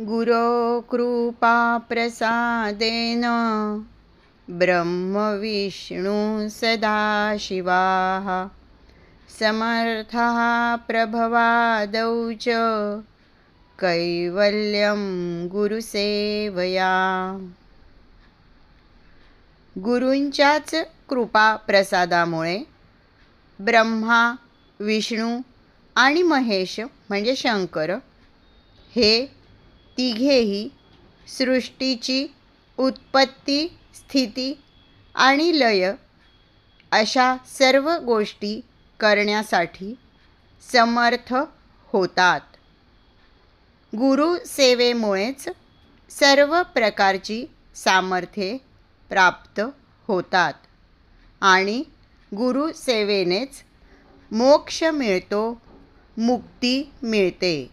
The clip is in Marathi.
गुरो कृपाप्रसादेन ब्रह्मविष्णु सदाशिवाः। समर्थः प्रभवादौ च कैवल्यं गुरुसेवया। गुरूंच्याच कृपा प्रसादामुळे ब्रह्मा विष्णू आणि महेश म्हणजे शंकर हे तिघेही सृष्टीची उत्पत्ती स्थिती आणि लय अशा सर्व गोष्टी करण्यासाठी समर्थ होतात. गुरुसेवेमुळेच सर्व प्रकारची सामर्थ्ये प्राप्त होतात आणि गुरुसेवेनेच मोक्ष मिळतो मुक्ती मिळते.